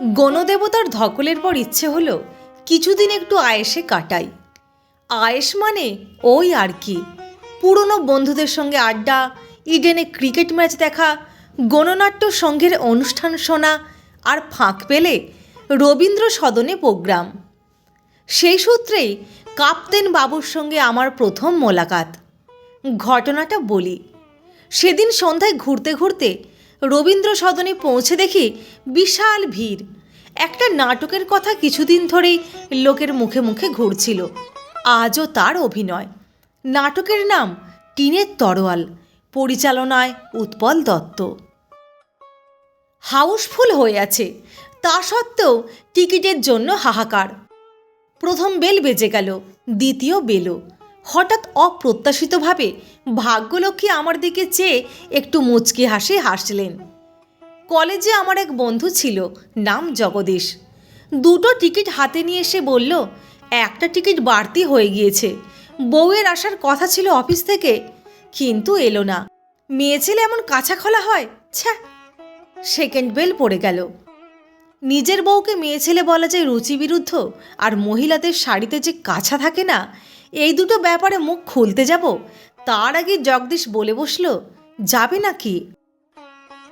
গণদেবতার ধকলের পর ইচ্ছে হলো কিছুদিন একটু আয়েসে কাটাই। আয়েস মানে ওই আর কি। পুরনো বন্ধুদের সঙ্গে আড্ডা, ইডেনে ক্রিকেট ম্যাচ দেখা, গণনাট্য সংঘের অনুষ্ঠান শোনা আর ফাঁক পেলে রবীন্দ্র সদনে প্রোগ্রাম। সেই সূত্রেই কাপ্তেন বাবুর সঙ্গে আমার প্রথম মোলাকাত। ঘটনাটা বলি। সেদিন সন্ধ্যায় ঘুরতে ঘুরতে রবীন্দ্র সদনে পৌঁছে দেখি বিশাল ভিড়। একটা নাটকের কথা কিছুদিন ধরেই লোকের মুখে মুখে ঘুরছিল। আজও তার অভিনয়। নাটকের নাম টিনের তরোয়াল, পরিচালনায় উৎপল দত্ত। হাউসফুল হয়ে আছে, তা সত্ত্বেও টিকিটের জন্য হাহাকার। প্রথম বেল বেজে গেল, দ্বিতীয় বেলও। হঠাৎ অপ্রত্যাশিতভাবে ভাগ্যলক্ষ্মী আমার দিকে চেয়ে একটু মুচকি হাসি হাসলেন। কলেজে আমার এক বন্ধু ছিল, নাম জগদীশ। দুটো টিকিট হাতে নিয়ে এসে বলল, একটা টিকিট বাড়তি হয়ে গিয়েছে। বউয়ের আসার কথা ছিল অফিস থেকে, কিন্তু এলো না। মেয়ে ছেলে এমন কাছা খোলা হয়, ছ্যা! সেকেন্ড বেল পড়ে গেল। নিজের বউকে মেয়ে ছেলে বলা যায় রুচিবিরুদ্ধ আর মহিলাদের শাড়িতে যে কাছা থাকে না, এই দুটো ব্যাপারে মুখ খুলতে যাব? তার আগে জগদীশ বলে বসল, যাবে নাকি?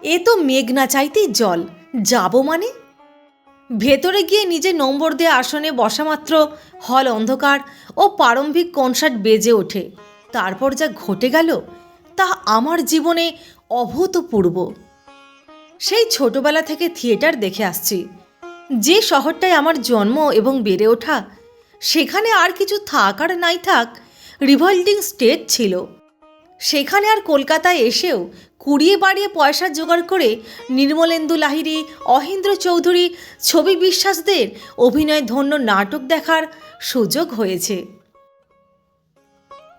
এ তো মেঘ না চাইতেই জল, যাব মানে? ভেতরে গিয়ে নিজে নম্বর দিয়ে আসনে বসা মাত্র হল অন্ধকার ও প্রারম্ভিক কনসার্ট বেজে ওঠে। তারপর যা ঘটে গেল, তা আমার জীবনে অভূতপূর্ব। সেই ছোটবেলা থেকে থিয়েটার দেখে আসছি। যে শহরটায় আমার জন্ম এবং বেড়ে ওঠা, সেখানে আর কিছু থাক আর নাই থাক রিভলভিং স্টেজ ছিল। সেখানে আর কলকাতায় এসেও কুড়িয়ে বাড়িয়ে পয়সা জোগাড় করে নির্মলেন্দু লাহিড়ী, অহিন্দ্র চৌধুরী, ছবি বিশ্বাসদের অভিনয় ধন্য নাটক দেখার সুযোগ হয়েছে।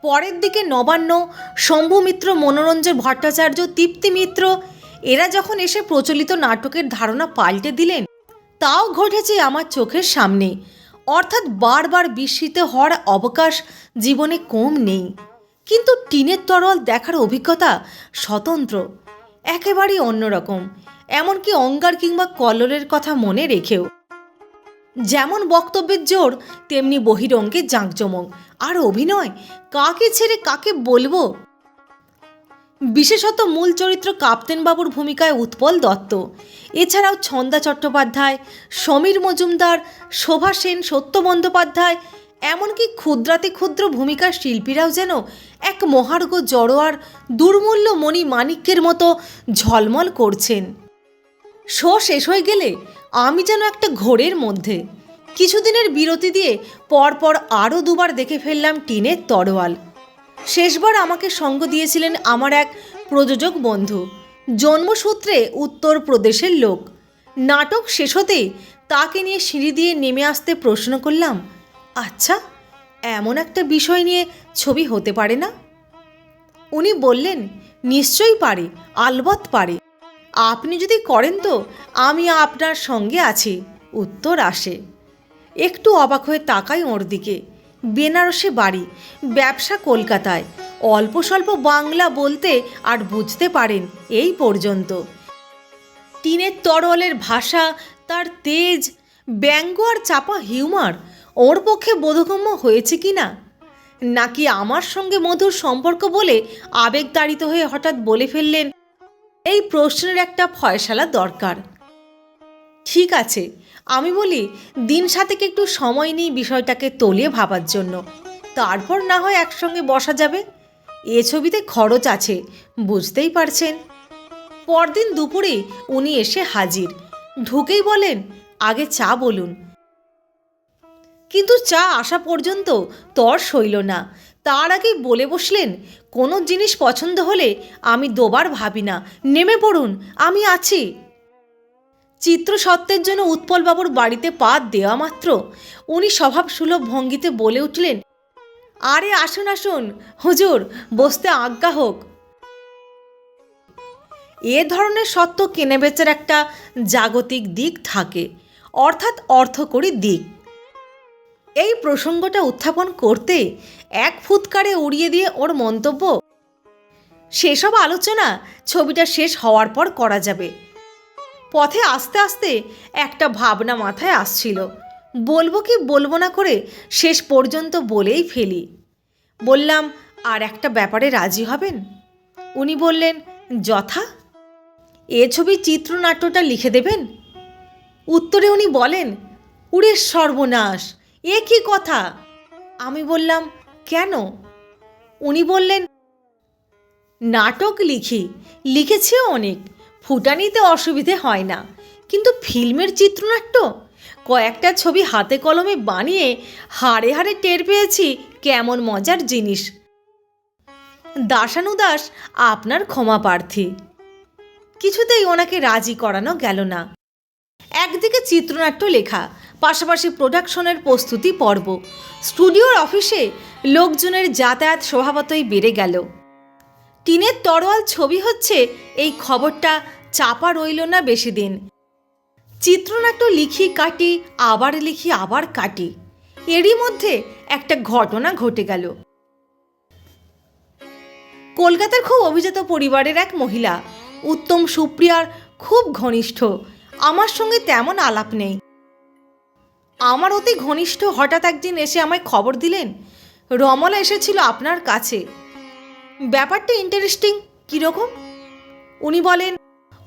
পরের দিকে নবান্ন, শম্ভু মিত্র, মনোরঞ্জন ভট্টাচার্য, তৃপ্তি মিত্র, এরা যখন এসে প্রচলিত নাটকের ধারণা পাল্টে দিলেন, তাও ঘটেছে আমার চোখের সামনে। অর্থাৎ বারবার বিস্মিত হওয়ার অবকাশ জীবনে কম নেই। কিন্তু টিনের তরল দেখার অভিজ্ঞতা স্বতন্ত্র, একেবারেই অন্যরকম, এমনকি অঙ্গার কিংবা কল্লোলের কথা মনে রেখেও। যেমন বক্তব্যের জোর, তেমনি বহিরঙ্গে জাঁকজমক। আর অভিনয়, কাকে ছেড়ে কাকে বলব? বিশেষত মূল চরিত্র কাপ্তেনবাবুর ভূমিকায় উৎপল দত্ত। এছাড়াও ছন্দা চট্টোপাধ্যায়, সমীর মজুমদার, শোভা সেন, সত্য বন্দ্যোপাধ্যায়, এমনকি ক্ষুদ্রাতি ক্ষুদ্র ভূমিকার শিল্পীরাও যেন এক মহার্ঘ জড়োয়ার দুর্মূল্য মণি মাণিক্যের মতো ঝলমল করছেন। শো শেষ হয়ে গেলে আমি যেন একটা ঘোরের মধ্যে। কিছুদিনের বিরতি দিয়ে পরপর আরও দুবার দেখে ফেললাম টিনের তরোয়াল। শেষবার আমাকে সঙ্গ দিয়েছিলেন আমার এক প্রযোজক বন্ধু। জন্মসূত্রে উত্তর প্রদেশের লোক। নাটক শেষ হতেই তাকে নিয়ে সিঁড়ি দিয়ে নেমে আসতে প্রশ্ন করলাম আচ্ছা এমন একটা বিষয় নিয়ে ছবি হতে পারে না? উনি বললেন, নিশ্চয়ই পারে, আলবৎ পারে। আপনি যদি করেন তো আমি আপনার সঙ্গে আছি। উত্তর আসে। একটু অবাক হয়ে তাকাই ওর দিকে। বেনারসে বাড়ি, ব্যবসা কলকাতায়। অল্প স্বল্প বাংলা বলতে আর বুঝতে পারেন এই পর্যন্ত। টিনের তরলের ভাষা, তার তেজ, ব্যঙ্গ আর চাপা হিউমার, ওর পক্ষে বোধগম্য হয়েছে কি না? নাকি আমার সঙ্গে মধুর সম্পর্ক বলে আবেগতাড়িত হয়ে হঠাৎ বলে ফেললেন, এই প্রশ্নের একটা ফয়সালা দরকার। ঠিক আছে আমি বলি, দিন সাতেক একটু সময় নিই বিষয়টাকে তলিয়ে ভাবার জন্য। তারপর না হয় একসঙ্গে বসা যাবে। এ ছবিতে খরচ আছে, বুঝতেই পারছেন। পরদিন দুপুরে উনি এসে হাজির। ঢুকেই বলেন, আগে চা বলুন। কিন্তু চা আসা পর্যন্ত তর সইল না। তার আগেই বলে বসলেন, কোনো জিনিস পছন্দ হলে আমি দোবার ভাবি না। নেমে পড়ুন, আমি আছি। চিত্রসত্ত্বের জন্য উৎপলবাবুর বাড়িতে পা দেওয়া মাত্র। উনি স্বভাব সুলভ ভঙ্গিতে বলে উঠলেন, আরে আসুন আসুন, হুজুর, বসতে আজ্ঞা হোক। এ ধরনের সত্য কেনেবেচার একটা জাগতিক দিক থাকে, অর্থাৎ অর্থকরী দিক। এই প্রসঙ্গটা উত্থাপন করতে এক ফুৎকারে উড়িয়ে দিয়ে ওর মন্তব্য, সেসব আলোচনা ছবিটা শেষ হওয়ার পর করা যাবে। পথে আস্তে আস্তে একটা ভাবনা মাথায় আসছিল। বলব কি বলব না করে শেষ পর্যন্ত বলেই ফেলি। বললাম, আর একটা ব্যাপারে রাজি হবেন? উনি বললেন, যথা। এ ছবি চিত্রনাট্যটা লিখে দেবেন? উত্তরে উনি বলেন, উড়ে সর্বনাশ, এ কি কথা? আমি বললাম, কেন? উনি বললেন, নাটক লিখি, লিখেছেও অনেক ফুটানিতে অসুবিধে হয় না। কিন্তু ফিল্মের চিত্রনাট্য? কয়েকটা ছবি হাতে কলমে বানিয়ে হাড়ে হাড়ে টের পেয়েছি, কেমন মজার জিনিস। দাসানুদাস আপনার ক্ষমা প্রার্থী। কিছুতেই ওনাকে রাজি করানো গেল না। একদিকে চিত্রনাট্য লেখা, পাশাপাশি প্রোডাকশনের প্রস্তুতি পর্ব। স্টুডিওর অফিসে লোকজনের যাতায়াত স্বভাবতই বেড়ে গেল। টিনের তরোয়াল ছবি হচ্ছে, এই খবরটা চাপা রইল না বেশি দিন। চিত্রনাট্য লিখি কাটি, আবার লিখি, আবার কাটি। এরই মধ্যে একটা ঘটনা ঘটে গেল। কলকাতার খুব অভিজাত পরিবারের এক মহিলা, উত্তম সুপ্রিয়ার খুব ঘনিষ্ঠ, আমার সঙ্গে তেমন আলাপ নেই। আমার অতি ঘনিষ্ঠ হঠাৎ একদিন এসে আমায় খবর দিলেন, রমলা এসেছিল আপনার কাছে। ব্যাপারটা ইন্টারেস্টিং কীরকম? উনি বলেন,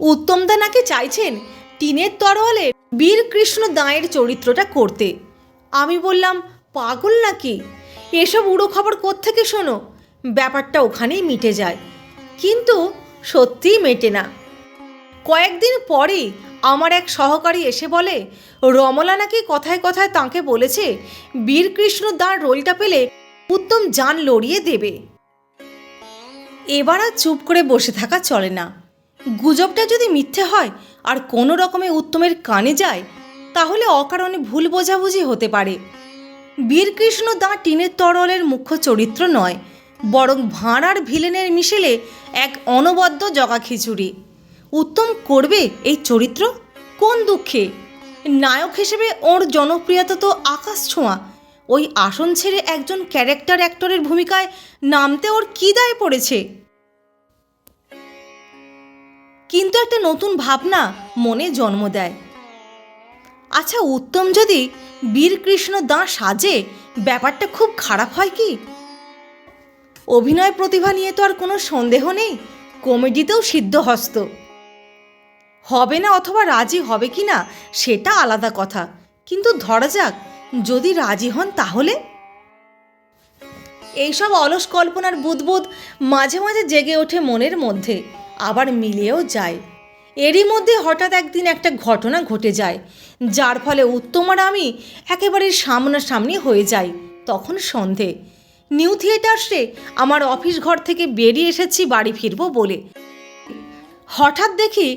উত্তমদা নাকি চাইছেন টিনের তরোয়ালে বীর কৃষ্ণ দাঁয়ের চরিত্রটা করতে? আমি বললাম, পাগল নাকি? এসব উড়ো খবর কোত্থেকে শোনো? ব্যাপারটা ওখানেই মিটে যায়। কিন্তু সত্যিই মেটে না। কয়েকদিন পরেই আমার এক সহকারী এসে বলে, রমলা নাকি কথায় কথায় তাঁকে বলেছে বীরকৃষ্ণ দাঁড় রোলটা পেলে উত্তম যান লড়িয়ে দেবে। এবার আর চুপ করে বসে থাকা চলে না। গুজবটা যদি মিথ্যে হয় আর কোনো রকমে উত্তমের কানে যায়, তাহলে অকারণে ভুল বোঝাবুঝি হতে পারে। বীরকৃষ্ণ দাঁ টিনের তরলের মুখ্য চরিত্র নয়, বরং ভাঁড় আর ভিলেনের মিশেলে এক অনবদ্য জগা খিচুড়ি। উত্তম করবে এই চরিত্র? কোন দুঃখে? নায়ক হিসেবে ওর জনপ্রিয়তা তো আকাশ ছোঁয়া ওই আসন ছেড়ে একজন ক্যারেক্টার অ্যাক্টরের ভূমিকায় নামতে ওর কী দায় পড়েছে? কিন্তু একটা নতুন ভাবনা মনে জন্ম দেয়। আচ্ছা উত্তম যদি বীরকৃষ্ণ দাঁ সাজে, ব্যাপারটা খুব খারাপ হয় কি? অভিনয় প্রতিভা নিয়ে তো আর কোনো সন্দেহ নেই, কমেডিতেও সিদ্ধহস্ত। হবে না অথবা রাজি হবে কি না সেটা আলাদা কথা। কিন্তু ধরা যাক যদি রাজি হন তাহলে? এইসব অলস কল্পনার বুদবুদ মাঝে মাঝে জেগে ওঠে মনের মধ্যে, আবার মিলেও যায়। এরই মধ্যে হঠাৎ একদিন একটা ঘটনা ঘটে যায়, যার ফলে উত্তম আর আমি একেবারে সামনাসামনি হয়ে যাই, তখন সন্ধে। নিউ থিয়েটার্সে আমার অফিস ঘর থেকে বেরিয়ে এসেছি, বাড়ি ফিরবো বলে। হঠাৎ দেখি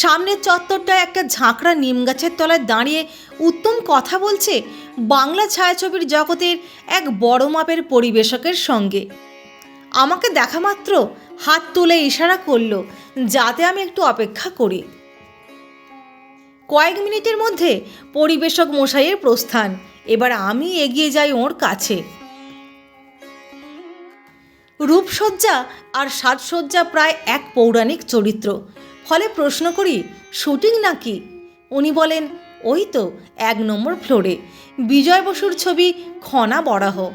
সামনের চত্বরটায় একটা ঝাঁকড়া নিম গাছের তলায় দাঁড়িয়ে উত্তম কথা বলছে বাংলা ছায়াছবির জগতের এক বড় মাপের পরিবেশকের সঙ্গে। আমাকে দেখা মাত্র হাত তুলে ইশারা করল, যাতে আমি একটু অপেক্ষা করি। কয়েক মিনিটের মধ্যে পরিবেশক মশাইয়ের প্রস্থান, এবার আমি এগিয়ে যাই ওর কাছে। রূপসজ্জা আর সাজসজ্জা প্রায় এক পৌরাণিক চরিত্র। ফলে প্রশ্ন করি, শুটিং নাকি? উনি বলেন, ওই তো, এক নম্বর ফ্লোরে। বিজয় বসুর ছবি খনা বরাহ।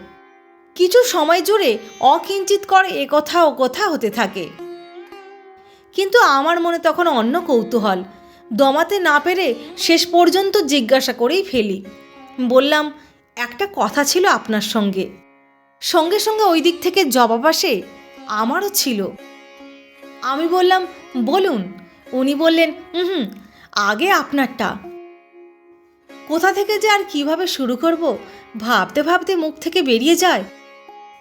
কিছু সময় জুড়ে অকিঞ্চিত করে এ কথা ও কথা হতে থাকে। কিন্তু আমার মনে তখন অন্য কৌতূহল। দমাতে না পেরে শেষ পর্যন্ত জিজ্ঞাসা করেই ফেলি। বললাম, একটা কথা ছিল আপনার সঙ্গে। সঙ্গে সঙ্গে ওই দিক থেকে জবাব আসে, আমারও ছিল। আমি বললাম, বলুন। উনি বললেন হুম আগে আপনারটা। কোথা থেকে যে আর কীভাবে শুরু করব? ভাবতে ভাবতে মুখ থেকে বেরিয়ে যায়।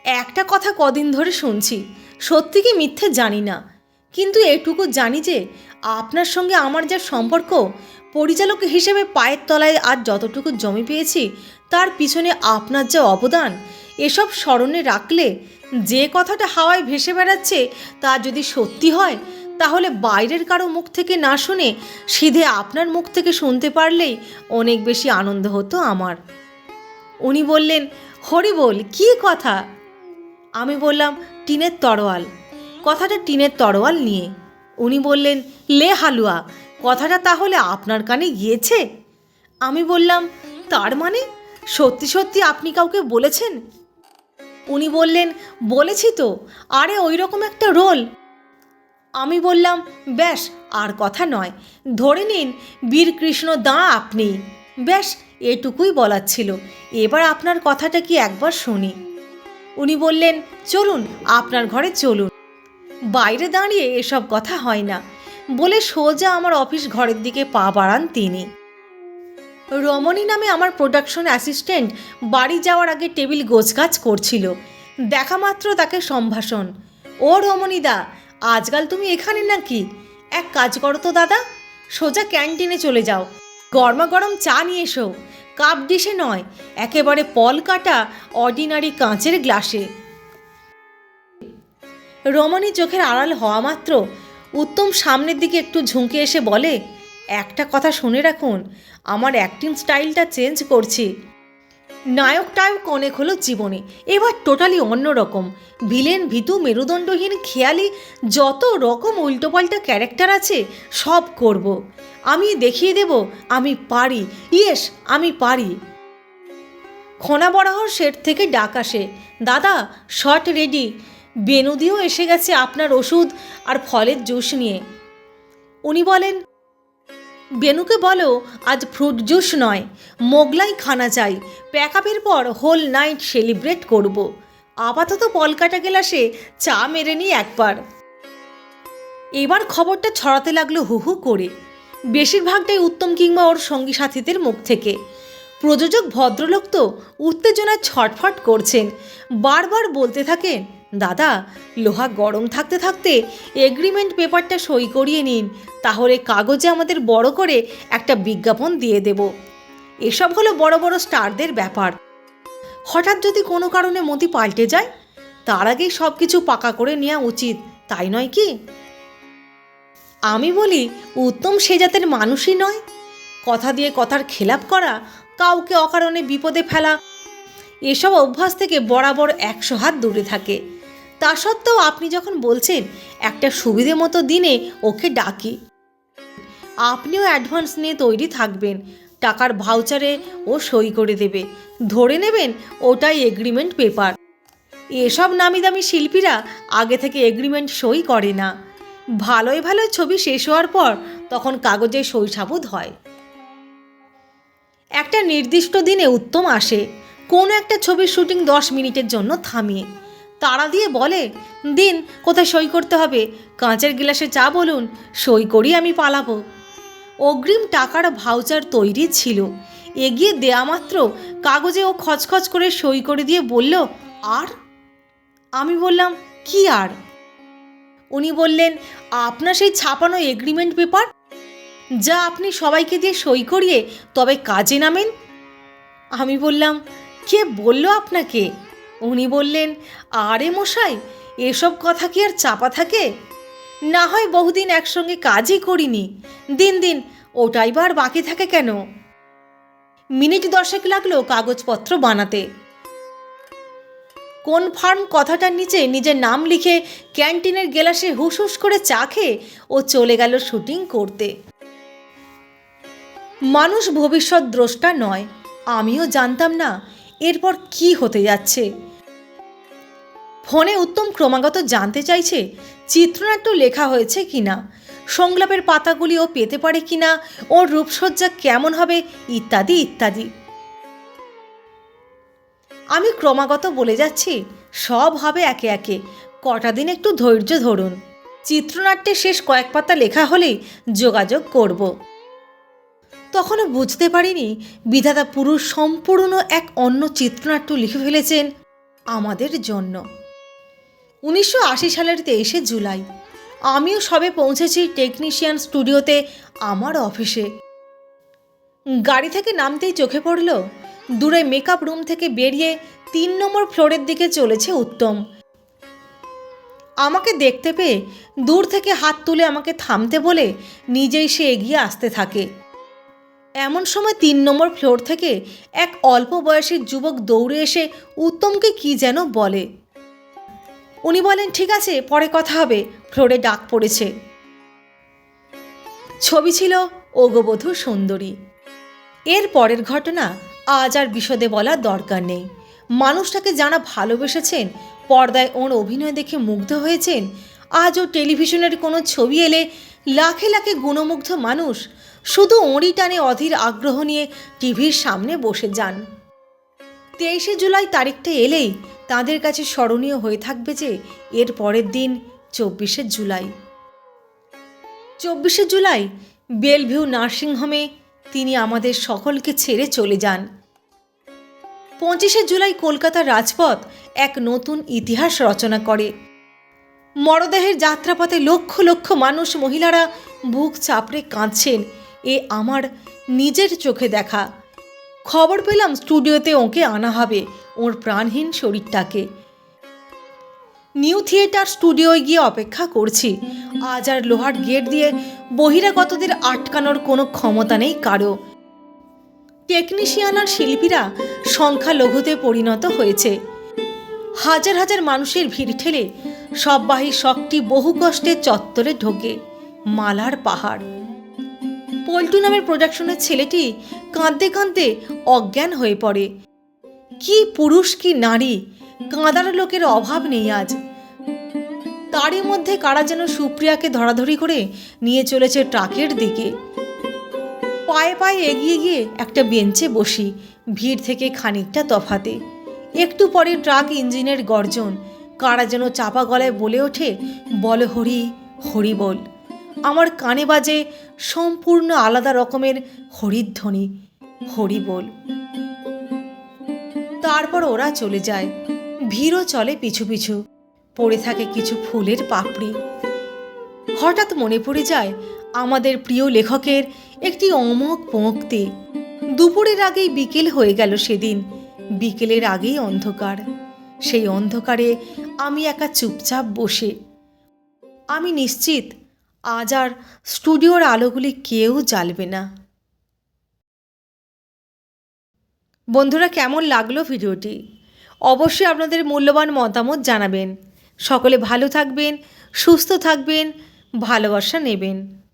একটা কথা কদিন ধরে শুনছি, সত্যি কি মিথ্যে জানি না। কিন্তু এটুকু জানি যে, আপনার সঙ্গে আমার যা সম্পর্ক, পরিচালক হিসেবে পায়ের তলায় আর যতটুকু জমি পেয়েছি, তার পিছনে আপনার যা অবদান, এসব স্মরণে রাখলে যে কথাটা হাওয়ায় ভেসে বেড়াচ্ছে, তা যদি সত্যি হয় তাহলে বাইরের কারও মুখ থেকে না শুনে সিধে আপনার মুখ থেকে শুনতে পারলেই অনেক বেশি আনন্দ হতো আমার। উনি বললেন, হরি বল, কী কথা? আমি বললাম, টিনের তরোয়াল। কথাটা টিনের তরোয়াল নিয়ে। উনি বললেন, লে হালুয়া, কথাটা তাহলে আপনার কানে গিয়েছে? আমি বললাম, তার মানে? সত্যি সত্যি আপনি কাউকে বলেছেন? উনি বললেন, বলেছি তো, আরে ওই রকম একটা রোল। আমি বললাম ব্যাস আর কথা নয়। ধরে নিন বীর কৃষ্ণ দা আপনি। ব্যাস এটুকুই বলার ছিল। এবার আপনার কথাটা কি একবার শুনি। উনি বললেন, চলুন, আপনার ঘরে চলুন। বাইরে দাঁড়িয়ে এসব কথা হয় না। বলে সোজা আমার অফিস ঘরের দিকে পা বাড়ান তিনি। রমণী নামে আমার প্রোডাকশন অ্যাসিস্ট্যান্ট বাড়ি যাওয়ার আগে টেবিল গোছগাছ করছিল। দেখা মাত্র তাকে সম্ভাষণ। ও রমণীদা আজকাল তুমি এখানে নাকি? এক কাজ করো তো, দাদা। সোজা ক্যান্টিনে চলে যাও। গরমা গরম চা নিয়ে এসো। কাপ ডিশে নয়, একেবারে পল কাটা অর্ডিনারি কাঁচের গ্লাসে। রমণী চোখের আড়াল হওয়া মাত্র উত্তম সামনের দিকে একটু ঝুঁকে এসে বলে, একটা কথা শুনে রাখুন, আমার অ্যাক্টিং স্টাইলটা চেঞ্জ করছি। নায়ক টায়ক অনেক হলো জীবনে, এবার টোটালি অন্যরকম। ভিলেন ভীতু মেরুদণ্ডহীন খেয়ালি, যত রকম উল্টোপাল্টা ক্যারেক্টার আছে, সব করব। আমি দেখিয়ে দেব, আমি পারি। ইয়েস, আমি পারি। খোনা বরাহর সেট থেকে ডাক আসে, দাদা শট রেডি বেনুদিও এসে গেছে আপনার ওষুধ আর ফলের জুস নিয়ে। উনি বলেন বেনুকে বলো, আজ ফ্রুট জুস নয়, মোগলাই খানা চাই। প্যাকআপের পর হোল নাইট সেলিব্রেট করব। আপাতত পলকাটা গেলাসে, চা মেরে নিই একবার। এবার খবরটা ছড়াতে লাগল হু হু করে। বেশিরভাগটাই উত্তম কিংবা ওর সঙ্গী সাথীদের মুখ থেকে। প্রযোজক ভদ্রলোক তো উত্তেজনায় ছটফট করছেন। বারবার বলতে থাকেন দাদা, লোহা গরম থাকতে থাকতে এগ্রিমেন্ট পেপারটা সই করিয়ে নিন, তাহলে কাগজে আমাদের বড় করে একটা বিজ্ঞাপন দিয়ে দেব। এসব হলো বড় বড় স্টারদের ব্যাপার। হঠাৎ যদি কোনো কারণে মতি পাল্টে যায়, তার আগেই সব কিছু পাকা করে নেওয়া উচিত, তাই নয় কি? আমি বলি, উত্তম সে জাতের মানুষই নয়। কথা দিয়ে কথার খেলাপ করা, কাউকে অকারণে বিপদে ফেলা, এসব অভ্যাস থেকে বরাবর একশো হাত দূরে থাকে। তা সত্ত্বেও আপনি যখন বলছেন, একটা সুবিধে মতো দিনে ওকে ডাকি। আপনিও অ্যাডভান্স নিয়ে তৈরি থাকবেন। টাকার ভাউচারে ও সই করে দেবে। ধরে নেবেন ওটাই এগ্রিমেন্ট পেপার এসব নামি দামি শিল্পীরা আগে থেকে এগ্রিমেন্ট সই করে না। ভালোই ভালো ছবি শেষ হওয়ার পর তখন কাগজে সই সাবুদ হয়। একটা নির্দিষ্ট দিনে উত্তম আসে। কোনো একটা ছবির শুটিং দশ মিনিটের জন্য থামিয়ে তাড়া দিয়ে বলে, দিন, কোথায় সই করতে হবে? কাঁচের গ্লাসে চা বলুন, সই করি আমি পালাবো। অগ্রিম টাকার ভাউচার তৈরি ছিল। এগিয়ে দেয়া মাত্র কাগজে ও খচখচ করে সই করে দিয়ে বলল, আর? আমি বললাম, কি আর? উনি বললেন, আপনার সেই ছাপানো এগ্রিমেন্ট পেপার যা আপনি সবাইকে দিয়ে সই করিয়ে তবে কাজে নামেন? আমি বললাম, কে বলল আপনাকে? উনি বললেন, আরে মশাই, এসব কথা কি আর চাপা থাকে? না হয় বহুদিন একসঙ্গে কাজই করিনি। দিন দিন ওটাই বার বাকি থাকে কেন? মিনিট দশেক লাগল কাগজপত্র বানাতে। কোন ফার্ম কথাটার নিচে নিজের নাম লিখে ক্যান্টিনের গেলাসে হুস হুস করে চা খেয়ে ও চলে গেল শুটিং করতে। মানুষ ভবিষ্যৎ দ্রষ্টা নয়, আমিও জানতাম না এরপর কি হতে যাচ্ছে? ফোনে উত্তম ক্রমাগত জানতে চাইছে, চিত্রনাট্য লেখা হয়েছে কিনা, সংলাপের পাতাগুলি ও পেতে পারে কিনা, ওর রূপসজ্জা কেমন হবে, ইত্যাদি ইত্যাদি। আমি ক্রমাগত বলে যাচ্ছি, সব হবে একে একে। কটা দিন একটু ধৈর্য ধরুন। চিত্রনাট্যে শেষ কয়েক পাতা লেখা হলেই যোগাযোগ করব। তখনও বুঝতে পারিনি বিধাতা পুরুষ সম্পূর্ণ এক অন্য চিত্রনাট্য লিখে ফেলেছেন আমাদের জন্য। উনিশশো আশি সালের তেইশে জুলাই, আমিও সবে পৌঁছেছি টেকনিশিয়ান স্টুডিওতে আমার অফিসে। গাড়ি থেকে নামতেই চোখে পড়ল, দূরে মেকআপ রুম থেকে বেরিয়ে তিন নম্বর ফ্লোরের দিকে চলেছে উত্তম। আমাকে দেখতে পেয়ে দূর থেকে হাত তুলে আমাকে থামতে বলে নিজেই সে এগিয়ে আসতে থাকে। এমন সময় তিন নম্বর ফ্লোর থেকে এক অল্প বয়সী যুবক দৌড়ে এসে উত্তমকে কি যেন বলে। উনি বলেন, ঠিক আছে, পরে কথা হবে। ফ্লোরে ডাক পড়েছে। ছবি ছিল ওগবধূ সুন্দরী। এর পরের ঘটনা আজ আর বিশদে বলার দরকার নেই। মানুষটাকে যারা ভালোবেসেছেন, পর্দায় ওর অভিনয় দেখে মুগ্ধ হয়েছেন, আজও টেলিভিশনের কোনো ছবি এলে লাখে লাখে গুণমুগ্ধ মানুষ শুধু ওঁরই টানে অধীর আগ্রহ নিয়ে টিভির সামনে বসে যান। তেইশে জুলাই তারিখটা এলেই তাদের কাছে স্মরণীয় হয়ে থাকবে যে এর পরের দিন চব্বিশে জুলাই। চব্বিশে জুলাই বেলভিউ নার্সিংহোমে তিনি আমাদের সকলকে ছেড়ে চলে যান। পঁচিশে জুলাই কলকাতার রাজপথ এক নতুন ইতিহাস রচনা করে। মরদেহের যাত্রাপথে লক্ষ লক্ষ মানুষ মহিলারা বুক চাপড়ে কাঁদছেন। এ আমার নিজের চোখে দেখা। খবর পেলাম স্টুডিওতে ওকে আনা হবে ওর প্রাণহীন শরীরটাকে। নিউ থিয়েটার স্টুডিওয় গিয়ে অপেক্ষা করছি। আজ আর লোহার গেট দিয়ে বহিরাগতদের আটকানোর কোনো ক্ষমতা নেই কারও। টেকনিশিয়ান আর শিল্পীরা সংখ্যালঘুতে পরিণত হয়েছে। হাজার হাজার মানুষের ভিড় ঠেলে সববাহী শখটি বহু কষ্টে চত্বরে ঢোকে, মালার পাহাড়। পল্টু নামের প্রোডাকশনের ছেলেটি কাঁদতে কাঁদতে অজ্ঞান হয়ে পড়ে। কি পুরুষ, কি নারী, কাঁদার লোকের অভাব নেই আজ। তারই মধ্যে কারা যেন সুপ্রিয়াকে ধরাধরি করে নিয়ে চলেছে ট্রাকের দিকে। পায়ে পায়ে এগিয়ে গিয়ে একটা বেঞ্চে বসি, ভিড় থেকে খানিকটা তফাতে। একটু পরে ট্রাক ইঞ্জিনের গর্জন, কারা যেন চাপা গলায় বলে ওঠে, বল হরি হরি বল। আমার কানে বাজে সম্পূর্ণ আলাদা রকমের হরিধ্বনি, হরি বল। তারপর ওরা চলে যায়। ভিড়ও চলে পিছু পিছু। পড়ে থাকে কিছু ফুলের পাপড়ি। হঠাৎ মনে পড়ে যায় আমাদের প্রিয় লেখকের একটি অমোঘ পঙ্ক্তি। দুপুরের আগেই বিকেল হয়ে গেল সেদিন। বিকেলের আগেই অন্ধকার। সেই অন্ধকারে আমি একা চুপচাপ বসে। আমি নিশ্চিত আজ আর স্টুডিওর আলোগুলি কেউ জ্বালবে না। বন্ধুরা, কেমন লাগল ভিডিওটি? অবশ্যই আপনাদের মূল্যবান মতামত জানাবেন। সকলে ভালো থাকবেন, সুস্থ থাকবেন, ভালোবাসা নেবেন।